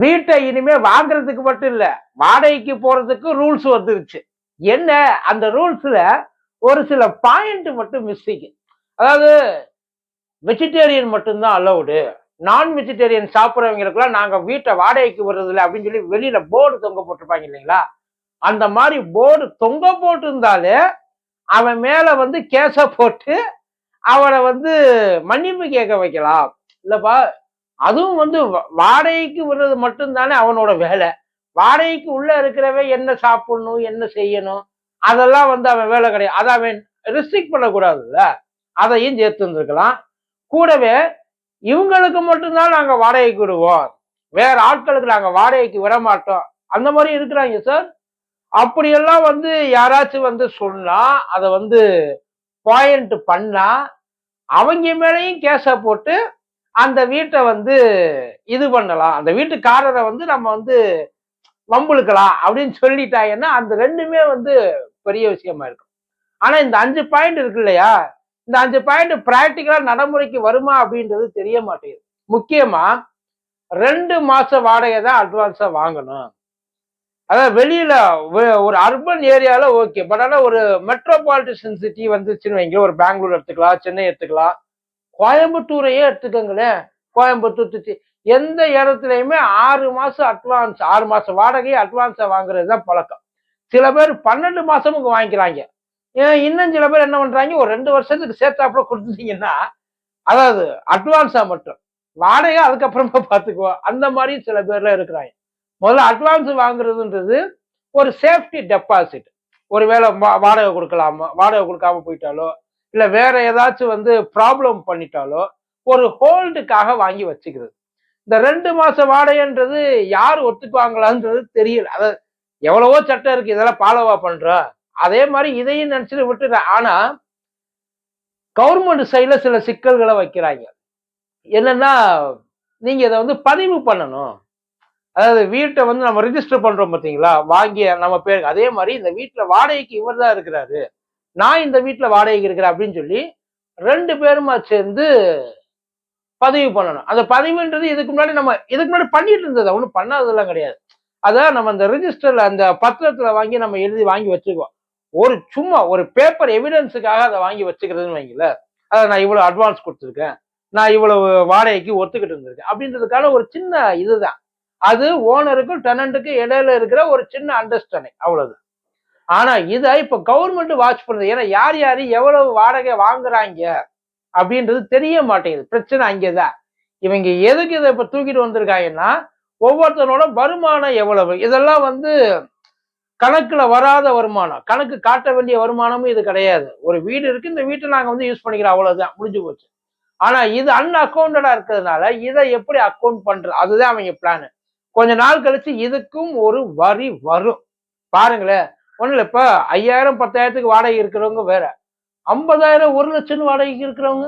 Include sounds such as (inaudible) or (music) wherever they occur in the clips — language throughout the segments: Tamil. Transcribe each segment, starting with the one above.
வீட்டை இனிமே வாங்குறதுக்கு மட்டும் இல்ல வாடகைக்கு போறதுக்கு ரூல்ஸ் வந்துருச்சு. என்ன? அந்த ரூல்ஸ்ல ஒரு சில பாயிண்ட் மட்டும் மிஸ்டேக் அதாவது வெஜிடேரியன் மட்டும்தான் அலௌடு நான் வெஜிடேரியன் சாப்பிட்றவங்களுக்குலாம் நாங்கள் வீட்டை வாடகைக்கு விடுறதில்ல அப்படின்னு சொல்லி வெளியில போர்டு தொங்க போட்டிருப்பாங்க இல்லைங்களா? அந்த மாதிரி போர்டு தொங்க போட்டிருந்தாலே அவன் மேலே வந்து கேஸை போட்டு அவனை வந்து மன்னிப்பு கேட்க வைக்கலாம். இல்லைப்பா அதுவும் வந்து வாடகைக்கு விடுறது மட்டும்தானே அவனோட வேலை. வாடகைக்கு உள்ள இருக்கிறவன் என்ன சாப்பிடணும் என்ன செய்யணும் அதெல்லாம் வந்து அவன் வேலை கிடையாது. அதை அவன் ரிஸ்ட்ரிக்ட் பண்ணக்கூடாதுல்ல. அதையும் சேர்த்து இருந்திருக்கலாம் கூடவே இவங்களுக்கு மட்டும்தான் நாங்கள் வாடகைக்கு விடுவோம். வேற ஆட்களுக்கு நாங்கள் வாடகைக்கு விட மாட்டோம் அந்த மாதிரி இருக்கிறாங்க சார். அப்படியெல்லாம் வந்து யாராச்சும் வந்து சொன்னா அதை வந்து பாயிண்ட் பண்ணா அவங்க மேலேயும் கேஸை போட்டு அந்த வீட்டை வந்து இது பண்ணலாம். அந்த வீட்டுக்காரரை வந்து நம்ம வந்து வம்புழுக்கலாம் அப்படின்னு சொல்லிட்டாங்கன்னா அந்த ரெண்டுமே வந்து பெரிய விஷயமா இருக்கும். ஆனா இந்த அஞ்சு பாயிண்ட் இருக்கு இல்லையா? இந்த அஞ்சு பாயிண்ட் பிராக்டிக்கலா நடைமுறைக்கு வருமா அப்படின்றது தெரிய மாட்டேங்குது. முக்கியமா ரெண்டு மாச வாடகை தான் அட்வான்ஸா வாங்கணும். அதாவது வெளியில ஒரு அர்பன் ஏரியால ஓகே பட் ஆனா ஒரு மெட்ரோபாலிட்டிசன் சிட்டி வந்துச்சுன்னு வைங்க. ஒரு பெங்களூர் எடுத்துக்கலாம் சென்னை எடுத்துக்கலாம். கோயம்புத்தூரையே எடுத்துக்கோங்களேன். கோயம்புத்தூர் திருச்சி. எந்த இடத்துலையுமே ஆறு மாதம் அட்வான்ஸ் ஆறு மாதம் வாடகையை அட்வான்ஸை வாங்குறது தான் பழக்கம். சில பேர் பன்னெண்டு மாதமும் வாங்கிக்கிறாங்க. ஏன்? இன்னும் சில பேர் என்ன பண்ணுறாங்க ஒரு ரெண்டு வருஷத்துக்கு சேர்த்தாப்புல கொடுத்துட்டீங்கன்னா அதாவது அட்வான்ஸாக மட்டும். வாடகை அதுக்கப்புறமா (laughs) பார்த்துக்குவோம் அந்த மாதிரி சில பேர்லாம் இருக்கிறாங்க. முதல்ல அட்வான்ஸ் வாங்குறதுன்றது ஒரு சேஃப்டி டெபாசிட் ஒருவேளை வா- வாடகை கொடுக்கலாமா? வாடகை கொடுக்காம போயிட்டாலோ? இல்ல வேற ஏதாச்சும் வந்து ப்ராப்ளம் பண்ணிட்டாலோ ஒரு ஹோல்டுக்காக வாங்கி வச்சுக்கிறது. இந்த ரெண்டு மாச வாடகைன்றது யார் ஒத்துக்குவாங்களான்றது தெரியல. அதாவது எவ்வளவோ சட்டம் இருக்கு இதெல்லாம் பாலோவா பண்றோம் அதே மாதிரி இதையும் நினைச்சிட்டு விட்டுறேன் ஆனா கவர்மெண்ட் சைடில் சில சிக்கல்களை வைக்கிறாங்க. என்னன்னா நீங்க இதை வந்து பதிவு பண்ணணும். அதாவது வீட்டை வந்து நம்ம ரிஜிஸ்டர் பண்றோம் பார்த்தீங்களா வாங்கி நம்ம பேருக்கு அதே மாதிரி இந்த வீட்டுல வாடகைக்கு இவர் தான் இருக்கிறாரு. நான் இந்த வீட்டில் வாடகைக்கு இருக்கிறேன் அப்படின்னு சொல்லி ரெண்டு பேருமா சேர்ந்து பதிவு பண்ணணும். அந்த பதிவுன்றது இதுக்கு முன்னாடி நம்ம இதுக்கு முன்னாடி பண்ணிட்டு இருந்தது. ஒன்றும் பண்ணாததெல்லாம் கிடையாது. அதான் நம்ம அந்த ரிஜிஸ்டர்ல அந்த பத்திரத்துல வாங்கி நம்ம எழுதி வாங்கி வச்சுக்குவோம் ஒரு சும்மா ஒரு பேப்பர் எவிடன்ஸுக்காக அதை வாங்கி வச்சுக்கிறதுன்னு வைங்கல அதை நான் இவ்வளவு அட்வான்ஸ் கொடுத்துருக்கேன். நான் இவ்வளவு வாடகைக்கு ஒத்துக்கிட்டு இருந்திருக்கேன். அப்படின்றதுக்கான ஒரு சின்ன இதுதான். அது ஓனருக்கும் டெனண்ட்டுக்கும் இடையில இருக்கிற ஒரு சின்ன அண்டர்ஸ்டாண்டிங் அவ்வளவு ஆனா இதை இப்ப கவர்மெண்ட் வாட்ச் பண்ணுது ஏன்னா யார் யாரு எவ்வளவு வாடகை வாங்குறாங்க அப்படின்றது தெரிய மாட்டேங்குது. பிரச்சனை அங்கேதான். இவங்க எதுக்கு இதை இப்ப தூக்கிட்டு வந்திருக்காங்கன்னா ஒவ்வொருத்தனோட வருமானம் எவ்வளவு? இதெல்லாம் வந்து கணக்குல வராத வருமானம். கணக்கு காட்ட வேண்டிய வருமானமும் இது கிடையாது. ஒரு வீடு இருக்கு இந்த வீட்டை நாங்க வந்து யூஸ் பண்ணிக்கிறோம். அவ்வளவுதான். முடிஞ்சு போச்சு. ஆனா இது அன் அக்கௌண்டடா இருக்கிறதுனால இதை எப்படி அக்கௌண்ட் பண்றது? அதுதான் அவங்க பிளானு கொஞ்ச நாள் கழிச்சு இதுக்கும் ஒரு வரி வரும். பாருங்களேன். ஒன்றும் இல்ல ஐயாயிரம் பத்தாயிரத்துக்கு வாடகை இருக்கிறவங்க வேற. ஐம்பதாயிரம் ஒரு லட்சம் வாடகைக்கு இருக்கிறவங்க.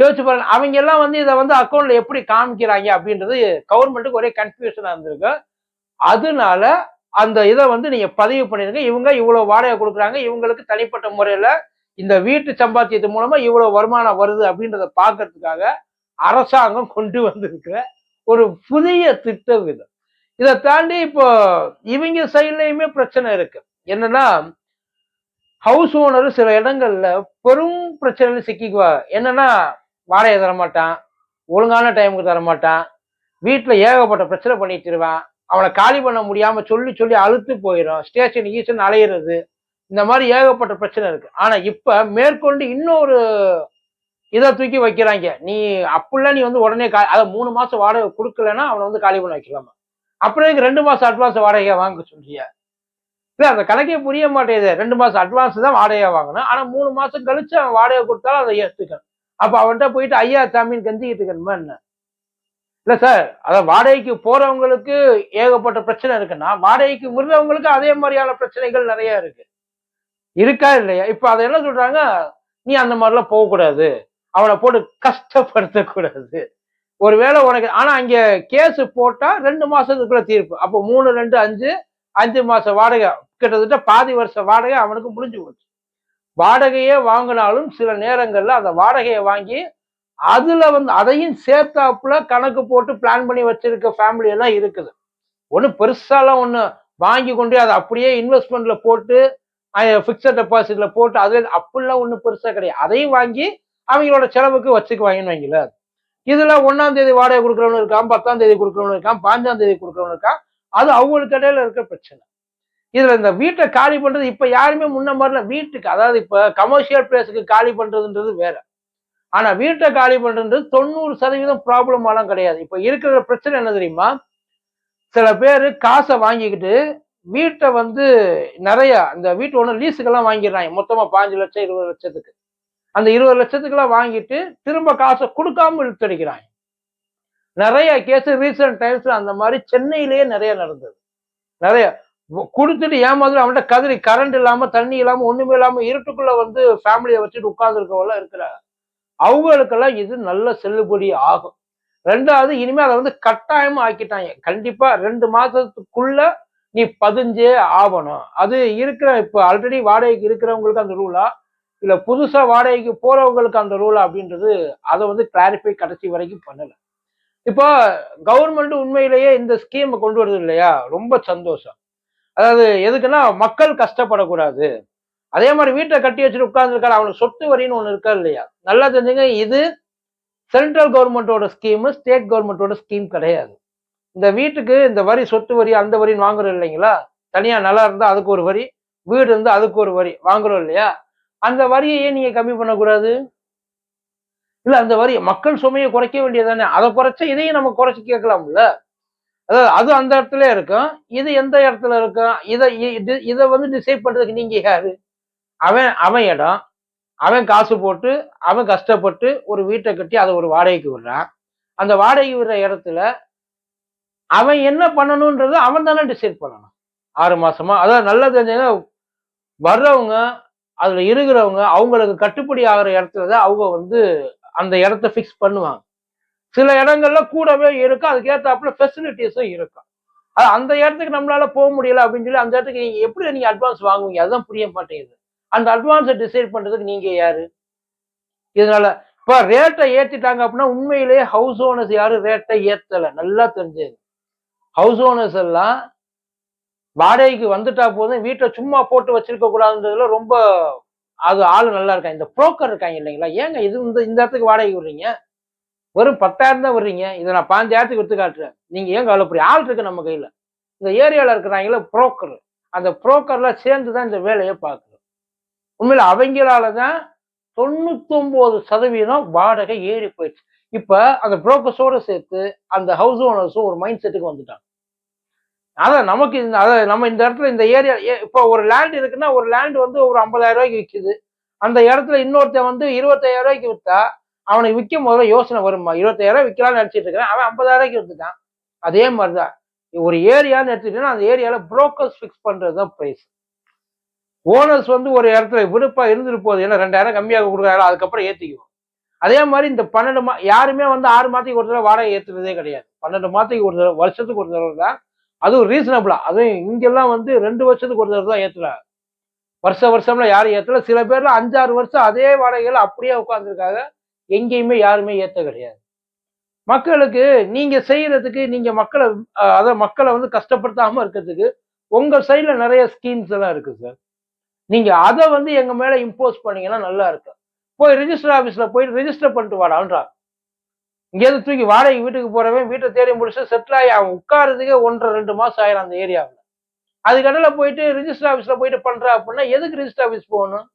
யோசிச்சு பாருங்க அவங்க எல்லாம் வந்து இதை வந்து அக்கௌண்ட்ல எப்படி காமிக்கிறாங்க அப்படின்றது கவர்மெண்ட்டுக்கு ஒரே கன்ஃபியூஷனா இருந்திருக்கு. அதனால அந்த இதை வந்து நீங்க பதிவு பண்ணிருங்க. இவங்க இவ்வளவு வாடகை கொடுக்குறாங்க. இவங்களுக்கு தனிப்பட்ட முறையில இந்த வீட்டு சம்பாத்தியத்து மூலமா இவ்வளவு வருமானம் வருது அப்படின்றத பாக்குறதுக்காக அரசாங்கம் கொண்டு வந்திருக்கிற ஒரு புதிய திட்டம் இது இதை தாண்டி இப்போ இவங்க சைட்லயுமே பிரச்சனை இருக்கு. என்னன்னா ஹவுஸ் ஓனர் சில இடங்கள்ல பெரும் பிரச்சனையில சிக்கிக்குவா. என்னன்னா வாடகை தரமாட்டான் ஒழுங்கான டைமுக்கு தர மாட்டான் ஏகப்பட்ட பிரச்சனை பண்ணிட்டுருவான் அவனை காலி பண்ண முடியாம சொல்லி சொல்லி அழுத்து போயிடும் ஸ்டேஷன் ஈசன் அலையிறது இந்த மாதிரி ஏகப்பட்ட பிரச்சனை இருக்கு. ஆனா இப்ப மேற்கொண்டு இன்னொரு இதை தூக்கி வைக்கிறாங்க. நீ அப்படிலாம் நீ வந்து உடனே கா அதை மூணு மாசம் வாடகை கொடுக்கலன்னா அவனை வந்து காலி பண்ண வைக்கலாமா? அப்புறம் இதுக்கு ரெண்டு மாசம் அட்வான்ஸ் வாடகையை வாங்க சொல்றிய? இல்ல அந்த கணக்கே புரிய மாட்டேங்குது. ரெண்டு மாசம் அட்வான்ஸ் தான் வாடகையா வாங்கணும் ஆனா மூணு மாசம் கழிச்சு அவன் வாடகை கொடுத்தாலும் அதை ஏத்துக்கணும். அப்ப அவன்கிட்ட போயிட்டு ஐயா சாமின்னு கஞ்சிக்கிட்டு இருக்கணுமா என்ன? இல்ல சார் அத வாடகைக்கு போறவங்களுக்கு ஏகப்பட்ட பிரச்சனை இருக்குன்னா வாடகைக்கு விடுறவங்களுக்கு அதே மாதிரியான பிரச்சனைகள் நிறைய இருக்கு. இருக்கா இல்லையா? இப்ப அதை என்ன சொல்றாங்க? நீ அந்த மாதிரிலாம் போகக்கூடாது. அவனை போட்டு கஷ்டப்படுத்தக்கூடாது. ஒருவேளை உனக்கு ஆனா அங்க கேஸ் போட்டா ரெண்டு மாசத்துக்குள்ள தீர்ப்பு. அப்போ மூணு ரெண்டு அஞ்சு அஞ்சு மாச வாடகை. கிட்டத்தட்ட பாதி வருஷ வாடகை அவனுக்கு முடிஞ்சு போச்சு. வாடகையே வாங்கினாலும் சில நேரங்கள்ல அந்த வாடகையை வாங்கி அதுல வந்து அதையும் சேர்த்தாப்புல கணக்கு போட்டு பிளான் பண்ணி வச்சிருக்க ஃபேமிலி எல்லாம் இருக்குது. ஒன்றும் பெருசாலாம் ஒன்று வாங்கி கொண்டு அதை அப்படியே இன்வெஸ்ட்மெண்ட்ல போட்டு ஃபிக்ஸட் டெபாசிட்ல போட்டு அதுல அப்படிலாம் ஒன்றும் பெருசா கிடையாது. அதையும் வாங்கி அவங்களோட செலவுக்கு வச்சுக்குவாங்கன்னு வைங்கள இதுல ஒன்னாம் தேதி வாடகை கொடுக்குறவனு இருக்கான் பத்தாம் தேதி கொடுக்குறவனு இருக்கான் பாஞ்சாம் தேதி கொடுக்குறவனு இருக்கான். அது அவங்களுக்கு இடையில இருக்க பிரச்சனை. இதுல இந்த வீட்டை காலி பண்றது இப்ப யாருமே முன்ன மாதிரில வீட்டுக்கு அதாவது இப்ப கமர்ஷியல் பிளேஸுக்கு காலி பண்றதுன்றது வேற. ஆனா வீட்டை காலி பண்றது தொண்ணூறு சதவீதம் ப்ராப்ளம் எல்லாம் கிடையாது. இப்ப இருக்கிற பிரச்சனை என்ன தெரியுமா? சில பேர் காசை வாங்கிக்கிட்டு வீட்டை வந்து நிறைய இந்த வீட்டு ஒன்று லீஸுக்கெல்லாம் வாங்கிடுறாங்க. மொத்தமா பாஞ்சு லட்சம் இருபது லட்சத்துக்கு. அந்த இருபது லட்சத்துக்கெல்லாம் வாங்கிட்டு திரும்ப காசை கொடுக்காம இழுத்தடிக்கிறாங்க. நிறைய கேஸ் ரீசெண்ட் டைம்ஸ்ல அந்த மாதிரி சென்னையிலேயே நிறைய நடந்தது. நிறைய கொடுத்துட்டு ஏமாதிரி அவன்கிட்ட கதறி கரண்ட் இல்லாம தண்ணி இல்லாம ஒண்ணுமே இல்லாம இருட்டுக்குள்ள வந்து ஃபேமிலியை வச்சுட்டு உட்கார்ந்துருக்கவெல்லாம் இருக்கிறாங்க. அவங்களுக்கெல்லாம் இது நல்ல செல்லுபடி ஆகும். ரெண்டாவது இனிமே அதை வந்து கட்டாயமா ஆக்கிட்டாங்க. கண்டிப்பா ரெண்டு மாசத்துக்குள்ள நீ பதிஞ்சே ஆகணும். அது இருக்கிற இப்ப ஆல்ரெடி வாடகைக்கு இருக்கிறவங்களுக்கு அந்த ரூலா இல்ல புதுசா வாடகைக்கு போறவங்களுக்கு அந்த ரூல் அப்படின்றது அதை வந்து கிளாரிஃபை கடைசி வரைக்கும் பண்ணல. இப்போ கவர்மெண்ட் உண்மையிலேயே இந்த ஸ்கீமை கொண்டு வருது இல்லையா? ரொம்ப சந்தோஷம். அதாவது எதுக்குன்னா மக்கள் கஷ்டப்படக்கூடாது. அதே மாதிரி வீட்டை கட்டி வச்சுட்டு உட்கார்ந்துருக்காரு அவனுக்கு சொத்து வரின்னு ஒன்று இருக்கா இல்லையா? நல்லா தெரிஞ்சுங்க இது சென்ட்ரல் கவர்மெண்ட்டோட ஸ்கீமு ஸ்டேட் கவர்மெண்ட்டோட ஸ்கீம் கிடையாது. இந்த வீட்டுக்கு இந்த வரி சொத்து வரி அந்த வரின்னு வாங்குறோம் இல்லைங்களா? தனியா நல்லா இருந்தா அதுக்கு ஒரு வரி வீடு இருந்தா அதுக்கு ஒரு வரி வாங்குறோம் இல்லையா? அந்த வரியை ஏன் நீங்க கம்மி பண்ணக்கூடாது? இல்ல அந்த வரி மக்கள் சுமையை குறைக்க வேண்டியதானே அதை குறைச்சா இதையும் நம்ம குறைச்சு கேட்கலாம்ல? அதாவது அது அந்த இடத்துல இருக்கும் இது எந்த இடத்துல இருக்கும் இதை இது- இதை வந்து டிசைட் பண்றதுக்கு நீங்க யாரு? அவன் அவன் இடம் அவன் காசு போட்டு அவன் கஷ்டப்பட்டு ஒரு வீட்டை கட்டி அதை ஒரு வாடகைக்கு விடுறான். அந்த வாடகைக்கு விடுற இடத்துல அவன் என்ன பண்ணணும்ன்றது அவன் தானே டிசைட் பண்ணணும். ஆறு மாசமா அதாவது நல்லா தெரிஞ்சதுன்னா வர்றவங்க அதுல இருக்கிறவங்க அவங்களுக்கு கட்டுப்படி ஆகிற இடத்துல தான் அவங்க வந்து அந்த இடத்த ஃபிக்ஸ் பண்ணுவாங்க. சில இடங்கள்ல கூடவே இருக்கும் அதுக்கேற்றாப்புல ஃபெசிலிட்டிஸும் இருக்கும். அது அந்த இடத்துக்கு நம்மளால போக முடியல அப்படின்னு சொல்லி அந்த இடத்துக்கு நீங்க எப்படி நீங்க அட்வான்ஸ் வாங்குவீங்க? அதுதான் புரிய மாட்டேங்குது. அந்த அட்வான்ஸை டிசைட் பண்றதுக்கு நீங்க யாரு? இதனால இப்ப ரேட்டை ஏற்றிட்டாங்க அப்படின்னா உண்மையிலேயே ஹவுஸ் ஓனர்ஸ் யாரும் ரேட்டை ஏத்தலை. நல்லா தெரிஞ்சது ஹவுஸ் ஓனர்ஸ் எல்லாம் வாடகைக்கு வந்துட்டா போதும் வீட்டை சும்மா போட்டு வச்சிருக்க கூடாதுன்றதுல ரொம்ப அது ஆள் நல்லா இருக்காங்க இந்த புரோக்கர் இருக்காங்க இல்லைங்களா? ஏங்க இது இந்த இந்த இடத்துக்கு வாடகைக்கு விடுறீங்க? வெறும் பத்தாயிரம் தான் வர்றீங்க இதை நான் பாஞ்சாயிரத்துக்கு வித்து காட்டுறேன். நீங்க ஏன் கவலைப்படுறீங்க ஆள் இருக்கு நம்ம கையில? இந்த ஏரியாவில் இருக்கிறாங்களே புரோக்கர். அந்த புரோக்கர்ல சேர்ந்து தான் இந்த வேலையை பார்க்குறோம். உண்மையில அவங்களால தான் தொண்ணூத்தொன்பது சதவீதம் வாடகை ஏறி போயிடுச்சு. இப்ப அந்த புரோக்கர்ஸோட சேர்த்து அந்த ஹவுஸ் ஓனர்ஸும் ஒரு மைண்ட் செட்டுக்கு வந்துட்டாங்க. அதான் நமக்கு இந்த நம்ம இந்த இடத்துல இந்த ஏரியா இப்போ ஒரு லேண்ட் இருக்குன்னா ஒரு லேண்ட் வந்து ஒரு ஐம்பதாயிரம் ரூபாய்க்கு விற்குது அந்த இடத்துல இன்னொருத்தன் வந்து இருபத்தாயிரம் ரூபாய்க்கு விற்றா அவனுக்கு விற்கும் போது யோசனை வருமா இருபத்தாயிரம் ரூபாய் விற்கலாம்னு நினச்சிட்டு இருக்கிறேன். அவன் ஐம்பதாயிரம் ரூபாய்க்கு விற்றுட்டான் அதே மாதிரிதான். ஒரு ஏரியான்னு எடுத்துக்கிட்டீங்கன்னா அந்த ஏரியாவில் புரோக்கர்ஸ் ஃபிக்ஸ் பண்ணுறது தான் ப்ரைஸ் ஓனர்ஸ் வந்து ஒரு இடத்துல விடுப்பா இருந்துட்டு போகுது. ஏன்னா ரெண்டாயிரம் கம்மியாக கொடுக்குறாரு அதுக்கப்புறம் ஏற்றிக்குவோம் அதே மாதிரி இந்த பன்னெண்டு மா யாருமே வந்து ஆறு மாதத்துக்கு ஒரு தடவை வாடகை ஏற்றுறதே கிடையாது. பன்னெண்டு மாதத்துக்கு ஒரு தடவை வருஷத்துக்கு ஒரு தடவை தான் அதுவும் ரீசனபிளா அதுவும் இங்கெல்லாம் வந்து ரெண்டு வருஷத்துக்கு ஒரு தடவை தான் ஏற்றுறாங்க வருஷ வருஷம்ல யாரும் ஏற்றல சில பேர்ல அஞ்சாறு வருஷம் அதே வாடகைகள் அப்படியே உட்காந்துருக்காங்க எங்கேயுமே யாருமே ஏற்ற கிடையாது. மக்களுக்கு நீங்க செய்யறதுக்கு நீங்க மக்களை அதை மக்களை வந்து கஷ்டப்படுத்தாம இருக்கிறதுக்கு உங்க சைட்ல நிறைய ஸ்கீம்ஸ் எல்லாம் இருக்கு சார் நீங்க அதை வந்து எங்க மேல இம்போஸ் பண்ணீங்கன்னா நல்லா இருக்கும். போய் ரிஜிஸ்டர் ஆபீஸ்ல போயிட்டு ரிஜிஸ்டர் பண்ணிட்டு வாடான்றான் இங்கேருந்து தூக்கி வாடகை வீட்டுக்கு போறவன் வீட்டை தேடி முடிச்சு செட்டில் ஆகி அவன் உட்காரதுக்கே ஒன்றரை ரெண்டு மாசம் ஆயிரும் அந்த ஏரியாவில். அதுக்கடையில் போயிட்டு ரிஜிஸ்டர் ஆபீஸ்ல போயிட்டு பண்ணுற அப்படின்னா எதுக்கு ரிஜிஸ்டர் ஆஃபீஸ் போகணும்?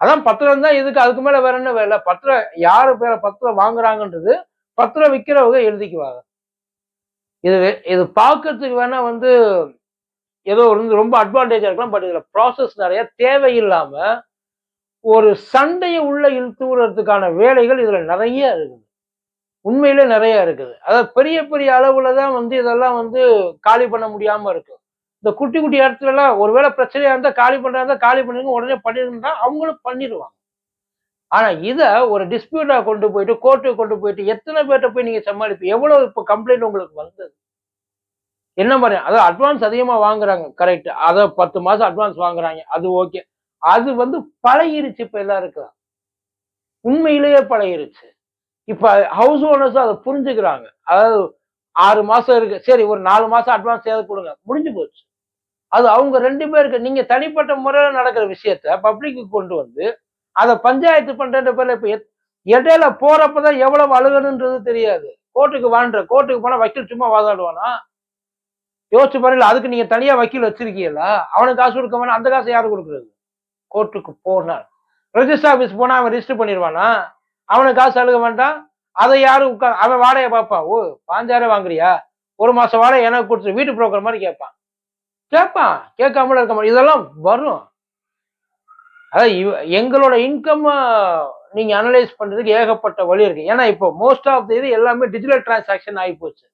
அதான் பத்திரம் தான் எதுக்கு அதுக்கு மேல வேற என்ன வேலை? பத்திரம் யாரு பேர பத்திரம் வாங்குறாங்கன்றது பத்திரம் விற்கிறவங்க எழுதிக்குவாங்க. இது இது பார்க்கறதுக்கு வேணா வந்து ஏதோ வந்து ரொம்ப அட்வான்டேஜாக இருக்கலாம் பட் இதுல ப்ராசஸ் நிறைய தேவையில்லாம ஒரு சண்டையை உள்ள இழுத்து விடுறதுக்கான வேலைகள் இதுல நிறைய இருக்குது. உண்மையிலே நிறைய இருக்குது. அதாவது பெரிய பெரிய அளவுல தான் வந்து இதெல்லாம் வந்து காலி பண்ண முடியாம இருக்கு இந்த குட்டி குட்டி இடத்துல எல்லாம் ஒருவேளை பிரச்சனையா இருந்தா காலி பண்றதா காலி பண்ணுங்க உடனே பண்ணிருந்தா அவங்களும் பண்ணிடுவாங்க ஆனா இதை ஒரு டிஸ்பியூட்டா கொண்டு போயிட்டு கோர்ட்டுக்கு கொண்டு போயிட்டு எத்தனை பேர்ட்ட போய் நீங்க சமாளிப்பீங்க? எவ்வளவு இப்ப கம்ப்ளைண்ட் உங்களுக்கு வந்தது? என்ன மாதிரி? அதாவது அட்வான்ஸ் அதிகமா வாங்குறாங்க கரெக்ட் அதை பத்து மாசம் அட்வான்ஸ் வாங்குறாங்க அது ஓகே அது வந்து பழகிருச்சு இப்ப எல்லாருக்கும். உண்மையிலேயே பழகிருச்சு. இப்போ ஹவுஸ் ஓனர்ஸும் அதை புரிஞ்சுக்கிறாங்க. அதாவது ஆறு மாசம் இருக்கு. சரி ஒரு நாலு மாசம் அட்வான்ஸ் ஏதாவது கொடுங்க. முடிஞ்சு போச்சு. அது அவங்க ரெண்டு பேருக்கு நீங்க தனிப்பட்ட முறையில் நடக்கிற விஷயத்த பப்ளிக்கு கொண்டு வந்து அதை பஞ்சாயத்து பண்ற பேர்ல இப்ப இடையில இடையில போறப்பதான் எவ்வளவு அழுகணுன்றது தெரியாது. கோர்ட்டுக்கு வாழ்ற கோர்ட்டுக்கு போனா வக்கீல் சும்மா வாதாடுவானா? யோசிச்சு பாருங்க அதுக்கு நீங்க தனியா வக்கீல் வச்சிருக்கீங்களா? அவனுக்கு காசு கொடுக்க வேணா அந்த காசு யாரு கொடுக்குறது? கோர்ட்டுக்கு போனால். ரெஜிஸ்டர் ஆஃபீஸ் போனா அவன் ரெஜிஸ்டர் பண்ணிடுவானா? அவனுக்கு காசு அழுக மாட்டான் அதை யாரும் உட்கா அவன் வாடகை பார்ப்பான் ஓ பாஞ்சாயிரம் வாங்குறியா? ஒரு மாசம் வாடகை எனக்கு கொடுத்து வீட்டு புரோக்கர் மாதிரி கேட்பான். கேட்பான். கேட்காமல இருக்க மாதிரி இதெல்லாம் வரும். அதாவது இவ- எங்களோட இன்கம் நீங்க அனலைஸ் பண்றதுக்கு ஏகப்பட்ட வழி இருக்கு. ஏன்னா இப்போ மோஸ்ட் ஆஃப் இது எல்லாமே டிஜிட்டல் டிரான்சாக்ஷன் ஆகி போச்சு.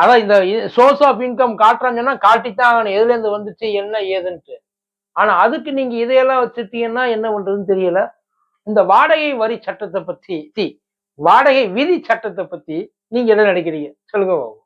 அதான் இந்த சோர்ஸ் ஆஃப் இன்கம் காட்டுறான்னு காட்டித்தான் ஆகணும். எதுலேருந்து வந்துச்சு என்ன ஏதுன்ட்டு. ஆனா அதுக்கு நீங்க இதையெல்லாம் வச்சுட்டீங்கன்னா என்ன பண்றதுன்னு தெரியல. இந்த வாடகை வரி சட்டத்தை பத்தி வாடகை விதி சட்டத்தை பத்தி நீங்க என்ன நினைக்கிறீங்க? சொல்லுங்க பாபு.